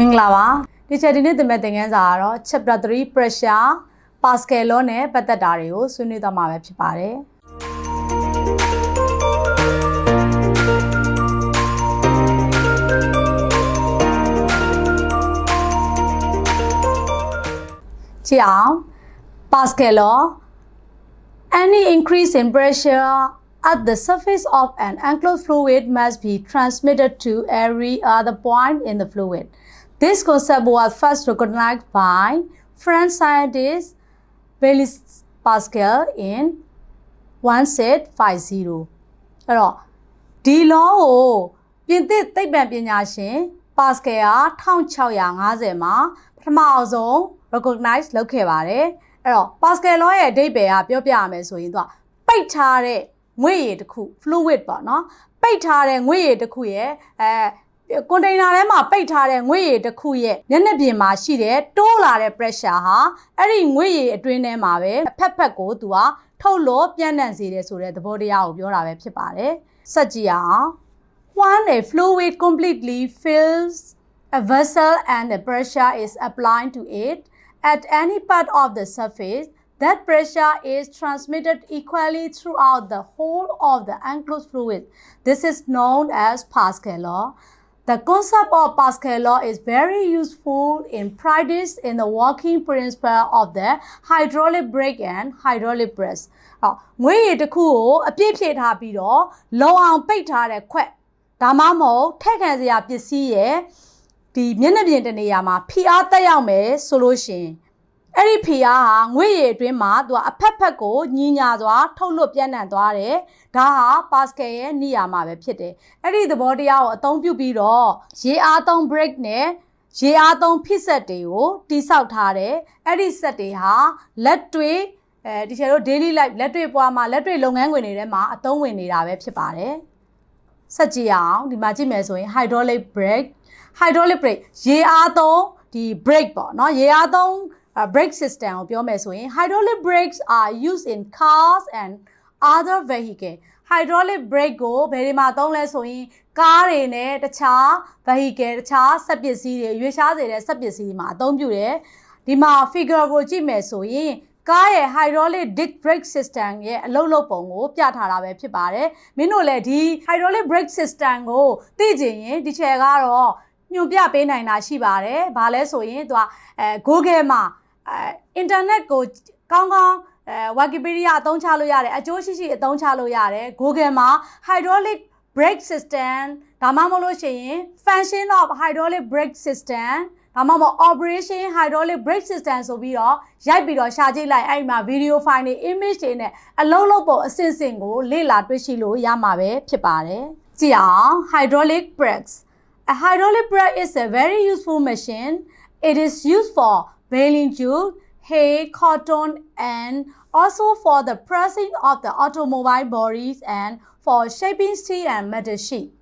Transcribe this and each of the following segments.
မင်္ဂလာပါဒီချက်ဒီနေ့သင်မဲ့သင်ခန်းစာကတော့ chapter 3 pressure Pascal law နဲ့ပတ်သက်တာတွေကိုဆွေးနွေးသွားမှာပဲဖြစ်ပါတယ်ကြည့်အောင် Pascal law any increase in pressure at the surface of an enclosed fluid must be transmitted to every other point in the fluid. This concept was first recognized by French scientist Blaise Pascal in 1750. အဲ့တော့ဒီ law ကိုပြင်သစ်သိပ္ပံပညာရှင် Pascal က1650မှာပထမအောင်ဆုံး recognize လုပ်ခဲ့ပါတယ်အဲ့တော့ Pascal law ရဲ့အဓိပ္ပာယ်ကပြောပြရမယ်ဆိုရင်သူကပိတ်ထားတဲ့ငွေ့ရည်တစ်ခု fluid ပေါ့နော်ပိတ်ထားတဲ့ငွေ့ရည်တစ်ခုရဲ့အဲ ကွန်တိန်နာထဲမှာပိတ်ထားတဲ့ငွေ့ရည်တစ်ခုရဲ့မျက်နှာပြင်မှာရှိတဲ့တိုးလာတဲ့ pressure ဟာအဲ့ဒီငွေ့ရည်အတွင်းထဲမှာပဲအဖက်ဖက်ကိုသူကထုတ်လို့ပြန့်နှံ့စေတယ်ဆိုတဲ့သဘောတရားကိုပြောတာပဲဖြစ်ပါတယ်စက်ကြည့်အောင် when a fluid completely fills a vessel and the pressure is applied to it at any part of the surface that pressure is transmitted equally throughout the whole of the enclosed fluid. This is known as Pascal law. The concept of Pascal law is very useful in practice in the working principle of the hydraulic brake and hydraulic press. အော်ငွေရည်တစ်ခုကိုအပြည့်ဖြည့်ထားပြီးတော့လုံအောင်ပိတ်ထားတဲ့ခွက်ဒါမှမဟုတ်ထက်ခံစရာပစ္စည်းရဲ့ဒီမျက်နှာပြင်တနေရာမှာဖိအားတက်ရောက်မယ်ဆိုလို့ရှိရင် အဲ့ဒီဖီယာဟာငွေရည်အတွင်းမှာသူကအဖက်ဖက်ကိုညင်ညာစွာထုတ်လွတ်ပြန့်နှံ့သွားတယ်။ဒါဟာပါစကယ်ရဲ့နေရာမှာပဲဖြစ်တယ်။အဲ့ဒီသဘောတရားကိုအသုံးပြုပြီးတော့ရေအားသုံး break နဲ့ရေအားသုံးဖိဆက်တွေကိုတိဆောက်ထားတယ်။အဲ့ဒီဆက်တွေဟာလက်တွေအဲဒီချေတို့ daily life လက်တွေ့ပွားမှာလက်တွေ့လုပ်ငန်းခွင်တွေထဲမှာအသုံးဝင်နေတာပဲဖြစ်ပါတယ်။ဆက်ကြည့်အောင်ဒီမှာကြည့်မယ်ဆိုရင် hydraulic brake hydraulic brake ရေအားသုံးဒီ brake ပေါ့နော်ရေအားသုံး brake system ကိုပြောမယ်ဆိုရင် hydraulic brakes are used in cars and other vehicle hydraulic brake ကိုဘယ်ဒီမှာသုံးလဲဆိုရင်ကားတွေနဲ့တခြား vehicle တခြားစက်ပစ္စည်းတွေရွေးရှားစေတဲ့စက်ပစ္စည်းတွေမှာအသုံးပြုတယ်ဒီမှာ figure ကိုကြည့်မယ်ဆိုရင်ကားရဲ့ hydraulic disc brake system ရဲ့အလုပ်လုပ်ပုံကိုပြထားတာပဲဖြစ်ပါတယ်မင်းတို့လည်းဒီ hydraulic brake system ကိုသိချင်ရင်ဒီချေကတော့ညွှန်ပြပေးနိုင်တာရှိပါတယ်။ဘာလဲဆိုရင်သူကအဲ Google မှာ အဲ internet ကိုကောင်းကောင်းအဲ Wikipedia အသုံးချလို့ရတယ်အကျိုးရှိရှိအသုံးချလို့ရတယ် Google မှာ hydraulic brake system ဒါမှမဟုတ်လို့ရှိရင် function of hydraulic brake system ဒါမှမဟုတ် operation hydraulic brake system ဆိုပြီးတော့ရိုက်ပြီးတော့ရှာကြည့်လိုက်အဲ့ဒီမှာ video file တွေ image တွေနဲ့အလုံးလုံးပုံအစင်စင်ကိုလေ့လာတွေ့ရှိလို့ရမှာပဲဖြစ်ပါတယ်ကြည့်အောင် hydraulic brakes A hydraulic brake is a very useful machine. It is used for baling jute, hay, cotton, and also for the pressing of the automobile bodies and for shaping steel and metal sheet.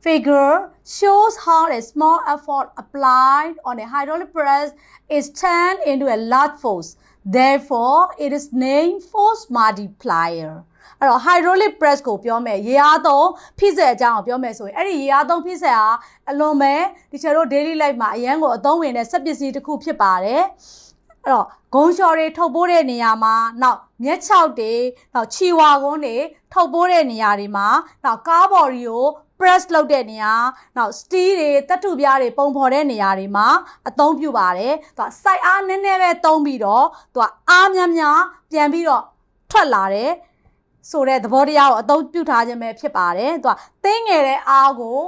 Figure shows how a small effort applied on a hydraulic press is turned into a large force. Therefore, it is named force multiplier. အဲ့တော့ hydraulic press ကိုပြောမယ်ရေအားသုံးဖိစက်အကြောင်းကိုပြောမယ်ဆိုရင်အဲ့ဒီရေအားသုံးဖိစက်ဟာအလွန်ပဲဒီချေတို့ daily life မှာအရန်ကိုအသုံးဝင်တဲ့စက်ပစ္စည်းတစ်ခုဖြစ်ပါတယ်အဲ့တော့ဂုံလျှော်တွေထုတ်ပိုးတဲ့နေရာမှာနောက်မျက်ခြောက်တွေနောက်ခြီဝါကုန်းတွေထုတ်ပိုးတဲ့နေရာတွေမှာနောက်ကားဘော်ဒီကို press လုပ်တဲ့နေရာနောက် steel တွေတတ်ထုပြားတွေပုံဖော်တဲ့နေရာတွေမှာအသုံးပြုပါတယ်သူက site အားနည်းနည်းပဲသုံးပြီးတော့သူကအားများများပြန်ပြီးတော့ထွက်လာတယ် ဆိုတဲ့သဘောတရားကိုအသုံးပြုထားခြင်းပဲဖြစ်ပါတယ်သူကတင်းငယ်တဲ့အားကို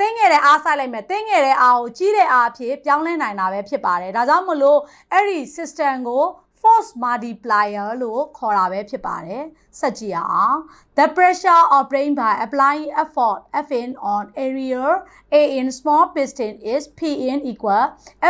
တင်းငယ်တဲ့အားဆိုင်လိုက်မယ်တင်းငယ်တဲ့အားကိုကြီးတဲ့အားအဖြစ်ပြောင်းလဲနိုင်တာပဲဖြစ်ပါတယ်ဒါကြောင့်မလို့အဲ့ဒီ system ကို force multiplier လို့ခေါ်တာပဲဖြစ်ပါတယ်ဆက်ကြည့်အောင် the pressure obtained by applying effort Fn on area A in small piston is Pn equal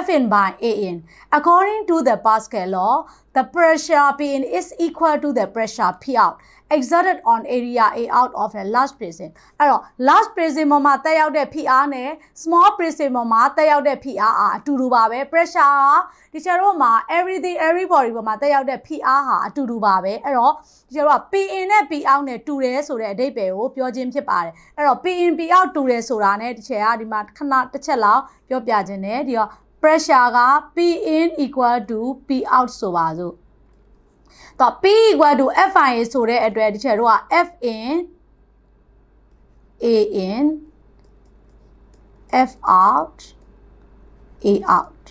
Fn by An according to the Pascal law the pressure Pn is equal to the pressure P out exerted on area A out of a large basin အဲ့တော့ large basin ပေါ်မှာတက်ရောက်တဲ့ဖိအားနဲ့ small basin ပေါ်မှာတက်ရောက်တဲ့ဖိအားအားအတူတူပါပဲ pressure ဟာဒီချက်တို့မှာ everything everybody ပေါ်မှာတက်ရောက်တဲ့ဖိအားဟာအတူတူပါပဲအဲ့တော့ဒီချက်တို့က P in နဲ့ P out နဲ့တူတယ်ဆိုတဲ့အဓိပ္ပာယ်ကိုပြောခြင်းဖြစ်ပါတယ်အဲ့တော့ P in P out တူတယ်ဆိုတာနဲ့ဒီချက်ကဒီမှာခဏတစ်ချက်လောက်ပြောပြခြင်းနဲ့ဒီတော့ pressure က P in equal to P out ဆိုပါစို့တော့ P equal to FIA ဆိုတဲ့အတွက်ဒီချက်တို့က F in A in F out A out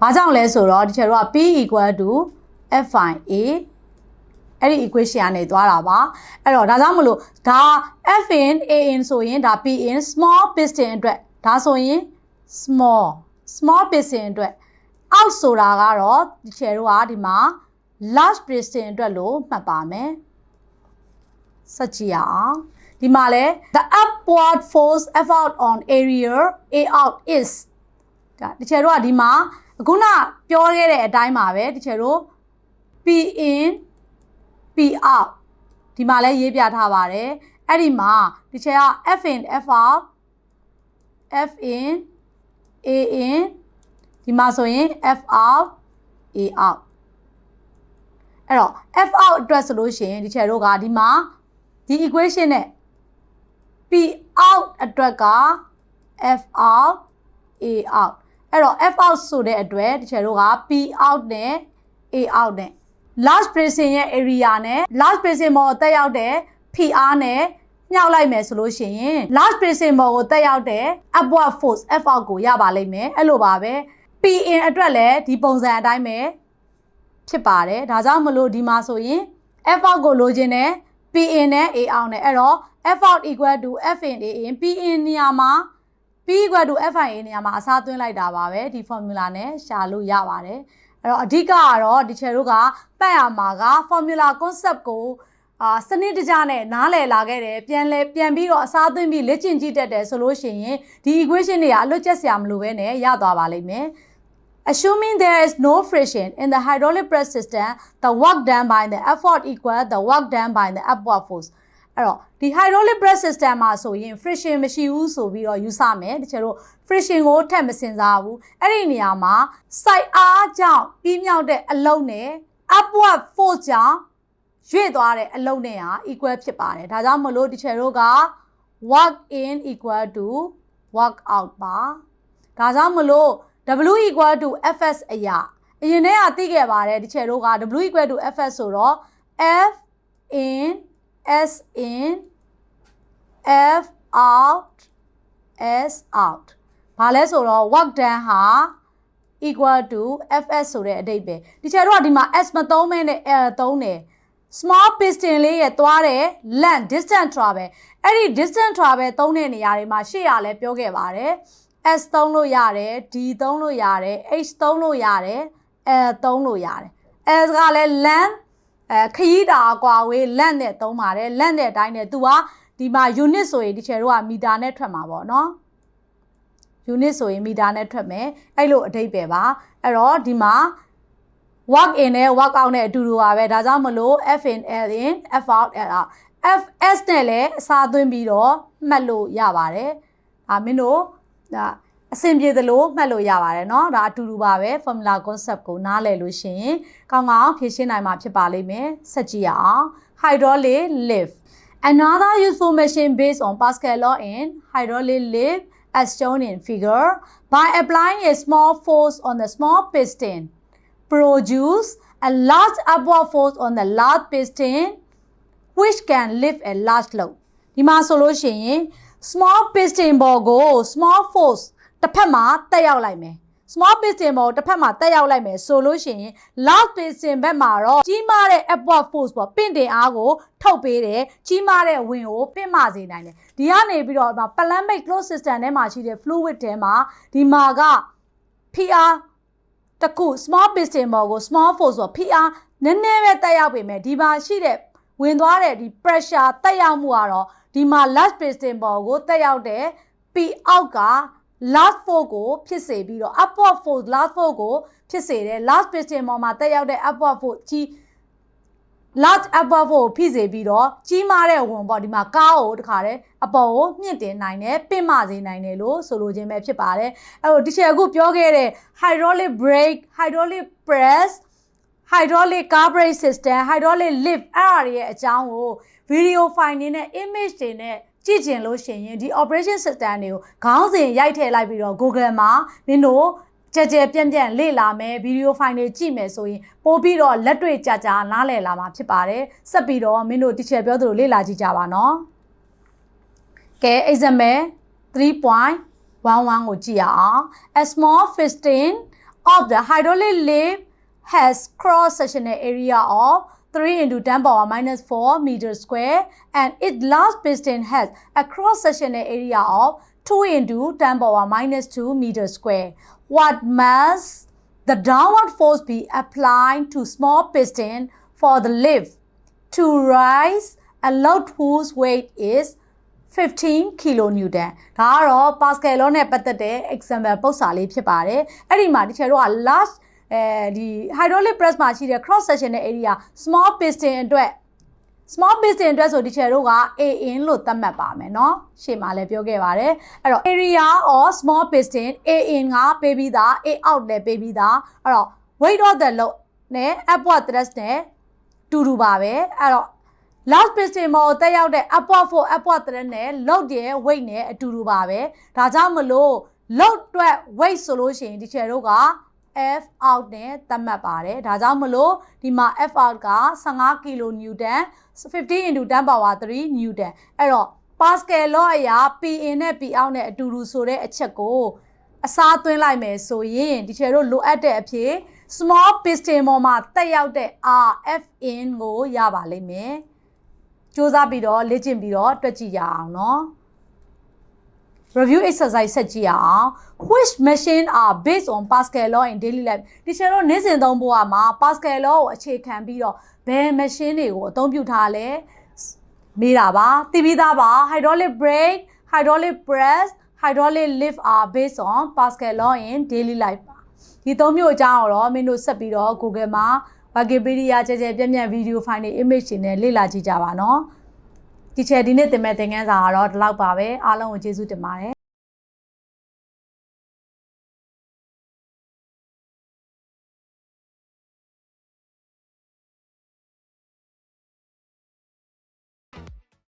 ဘာကြောင့်လဲဆိုတော့ဒီချက်တို့က P equal to FIA အဲ့ဒီ equation ကနေသွားတာပါအဲ့တော့ဒါကြောင့်မလို့ဒါ F in A in ဆိုရင်ဒါ P in small piston အတွက်ဒါဆိုရင် small small piston အတွက် out ဆိုတာကတော့ဒီချယ်တို့ကဒီမှာ large piston အတွက်လို့မှတ်ပါမယ်စက်ကြည့်ရအောင်ဒီမှာလဲ the upward force F out on area A out is ဒါဒီချယ်တို့ကဒီမှာအခုနပြောခဲ့တဲ့အတိုင်းပါပဲဒီချယ်တို့ P in P out ဒီမှာလဲရေးပြထားပါတယ်အဲ့ဒီမှာဒီချက်က F in F out F in A in ဒီမှာဆိုရင် F out A out အဲ့တော့ F out အတွက်ဆိုလို့ရှိရင်ဒီချက်တို့ကဒီမှာဒီ equation နဲ့ P out အတွက်က F out A out အဲ့တော့ F out ဆိုတဲ့အတွက်ဒီချက်တို့က P out နဲ့ A out နဲ့ large basin ရဲ့ area နဲ့ large basin ပေါ်တက်ရောက်တဲ့ PR နဲ့ ညှောက်လိုက်မယ်ဆိုလို့ရှိရင် large basin ပေါ်ကိုတက်ရောက်တဲ့ upward force F out ကိုရပါလိမ့်မယ်အဲ့လိုပါပဲ P in အတွက်လည်းဒီပုံစံအတိုင်းပဲဖြစ်ပါတယ်ဒါကြောင့်မလို့ဒီမှာဆိုရင် F out ကိုလိုချင်တယ် P in နဲ့ A out နဲ့အဲ့တော့ F out equal to F in A in P in နေရာမှာ P equal to F in နေရာမှာအစားသွင်းလိုက်တာပါပဲဒီ formula နဲ့ရှာလို့ရပါတယ်အဲ့တော့အဓိကကတော့ဒီချယ်တို့ကပတ်ရမှာက formula concept ကို အာစနစ်တကျနဲ့နားလည်လာခဲ့တယ်ပြန်လဲပြန်ပြီးတော့အစားသွင်းပြီးလေ့ကျင့်ကြည့်တတ်တယ်ဆိုလို့ရှိရင်ဒီ equation တွေကအလွတ်ကျက်စရာမလိုဘဲနဲ့ရသွားပါလိမ့်မယ် Assuming there is no friction in the hydraulic press system, the work done by the effort equal the work done by the upward force. အဲ့တော့ဒီ hydraulic press system မှာဆိုရင် friction မရှိဘူးဆိုပြီးတော့ယူဆမယ်တချို့တို့ friction ကိုထပ်မစင်စားဘူးအဲ့ဒီနေရာမှာ side အားကြောင့်ပြီးမြောက်တဲ့အလုံးနဲ့ upward force ကြောင့် ရွေ့သွားတဲ့အလုံးနဲ့ဟာ equal ဖြစ်ပါတယ်ဒါကြောင့်မလို့တချို့တို့က work in equal to work out ပါဒါကြောင့်မလို့ W equal to FS အရာအရင်တည်းကသိခဲ့ပါတယ်ဒီချက်တို့က W equal to FS ဆိုတော့ F in S in F out S out ဘာလဲဆိုတော့ work done ဟာ equal to FS ဆိုတဲ့အဓိပ္ပာယ်ဒီချက်တို့ကဒီမှာ S မသုံးမဲနဲ့ L သုံးတယ် small piston လေးရဲ့သွားတဲ့ length distance travel အဲ့ဒီ distance travel သုံးတဲ့နေရာတွေမှာရှေ့ရလဲပြောခဲ့ပါတယ် S သုံးလို့ရတယ် D သုံးလို့ရတယ် H သုံးလို့ရတယ် L သုံးလို့ရတယ် S ကလည်း length အဲခရီးတာအကွာဝေး length နဲ့သုံးပါတယ် length နဲ့အတိုင်းနဲ့သူကဒီမှာ unit ဆိုရင်ဒီချေတို့ကမီတာနဲ့ထွက်မှာပေါ့နော် unit ဆိုရင်မီတာနဲ့ထွက်မယ်အဲ့လိုအဓိပ္ပာယ်ပါအဲ့တော့ဒီမှာ work in နဲ့ work out နဲ့အတူတူပါပဲဒါကြောင့်မလို့ F in L in F out L out FS နဲ့လည်းအစားသွင်းပြီးတော့မှတ်လို့ရပါတယ်အာမင်းတို့ဒါအဆင်ပြေသလိုမှတ်လို့ရပါတယ်เนาะဒါအတူတူပါပဲ formula concept ကိုနားလည်လို့ရှိရင်ကောင်းကောင်းဖြည့်ရှင်းနိုင်မှာဖြစ်ပါလိမ့်မယ်ဆက်ကြည့်ရအောင် hydraulic lift another useful machine based on Pascal law in hydraulic lift as shown in figure by applying a small force on the small piston produce a large upward force on the large piston which can lift a large load ဒီမှာဆိုလို့ရှိရင် small piston ဘော်ကို small force တစ်ဖက်မှာတက်ရောက်လိုက်မယ် small piston ဘော်တစ်ဖက်မှာတက်ရောက်လိုက်မယ်ဆိုလို့ရှိရင် large piston ဘက်မှာတော့ကြီးမားတဲ့ upward force ပေါ့ပင့်တင်အားကိုထုတ်ပေးတယ်ကြီးမားတဲ့ဝင်ကိုပင့်မစေနိုင်တယ်ဒီကနေပြီးတော့ plasmic closed system ထဲမှာရှိတဲ့ fluid ထဲမှာဒီမှာက PR တခု small piston ဘော်ကို small force ဆို PR နည်းနည်းပဲတက်ရောက်ပေမဲ့ဒီမှာရှိတဲ့ဝင်သွားတဲ့ဒီ pressure တက်ရောက်မှုကတော့ဒီမှာ large piston ဘော်ကိုတက်ရောက်တဲ့ P အောက်က last force ကိုဖြစ်စေပြီးတော့ upward force last force ကိုဖြစ်စေတယ် last piston ပေါ်မှာတက်ရောက်တဲ့ upward force ကြီး large upper ကိုဖိစေပြီးတော့ကြီးမားတဲ့ဝန်ပေါ့ဒီမှာကားကိုတခါတည်းအပေါ်ကိုမြင့်တင်နိုင်တယ်ပင့်မစေနိုင်တယ်လို့ဆိုလိုခြင်းပဲဖြစ်ပါတယ်အဲ့တော့ဒီချက်အခုပြောခဲ့တဲ့ hydraulic brake hydraulic press hydraulic car brake system hydraulic lift အဲ့ဒါတွေရဲ့အကြောင်းကို video file နေနဲ့ image တွေနဲ့ကြည့်ကျင်လို့ရှိရင်ဒီ operation system တွေကိုခေါင်းစဉ်ရိုက်ထည့်လိုက်ပြီးတော့ Google မှာမင်းတို့ ကြကြပြန့်ပြန့်လေ့လာမယ်ဗီဒီယိုဖိုင်တွေကြည့်မယ်ဆိုရင်ပို့ပြီးတော့လက်တွေ့ကြကြနားလည်လာမှာဖြစ်ပါတယ်ဆက်ပြီးတော့မင်းတို့ teacher ပြောသလိုလေ့လာကြည့်ကြပါနော်ကဲ example 3.11ကိုကြည့်ရအောင် a small piston of the hydraulic lift has cross sectional area of 3 into 10 power minus 4 meter square and its last piston has a cross sectional area of 2 into 10 power minus 2 meter square. What must the downward force be applied to small piston for the lift to rise a load whose weight is 15 kilonewton ဒါကတော့ Pascal law နဲ့ပတ်သက်တဲ့ example ပုဒ်စာလေးဖြစ်ပါတယ်အဲ့ဒီမှာတချို့တို့က last အဲဒီ hydraulic press မှာရှိတဲ့ cross sectional area small piston အတွက် small piston အတွက်ဆိုဒီချက်တို့က A in လို့သတ်မှတ်ပါမယ်เนาะရှေ့မှာလည်းပြောခဲ့ပါတယ်အဲ့တော့ area of small piston A in ကပေးပြီးသား A out လည်းပေးပြီးသားအဲ့တော့ weight of the load နဲ့ upward thrust နဲ့တူတူပါပဲအဲ့တော့ last piston မှာတက်ရောက်တဲ့ upward force upward thrust နဲ့ load ရဲ့ weight နဲ့အတူတူပါပဲဒါကြောင့်မလို့ load အတွက် weight ဆိုလို့ရှိရင်ဒီချက်တို့က F out နဲ့သတ်မှတ်ပါတယ်ဒါကြောင့်မလို့ဒီမှာ F out က15 kilo newton 50 into 10 power 3 newton အဲ့တော့ Pascal law အရာ P in နဲ့ P out နဲ့အတူတူဆိုတဲ့အချက်ကိုအစားသွင်းလိုက်မယ်ဆိုရင်ဒီချက်တို့လိုအပ်တဲ့အဖြစ် small piston ပေါ်မှာတက်ရောက်တဲ့ R F in ကိုရပါလိမ့်မယ်စူးစမ်းပြီးတော့လေ့ကျင့်ပြီးတော့တွက်ကြည့်ရအောင်เนาะ review exercise ဆက်ကြည့်အောင် which machine are based on Pascal law in daily life ဒီချက်တော့နေ့စဉ်သုံးဖို့อ่ะမှာ Pascal law ကိုအခြေခံပြီးတော့ဘယ် machine တွေကိုအသုံးပြုထားလဲမေးတာပါသိပြီးသားပါ hydraulic brake hydraulic press hydraulic lift are based on Pascal law in daily life ပါဒီသုံးမျိုးအကြောင်းတော့မင်းတို့ဆက်ပြီးတော့ Google မှာ Wikipedia ကြဲကြဲပြန့်ပြန့် video file တွေ image တွေနဲ့လေ့လာကြည့်ကြပါနော် ဒီချက်ဒီနေ့တင်မဲ့သင်ခန်းစာကတော့ဒီလောက်ပါပဲအားလုံးကိုကျေးဇူးတင်ပါတယ်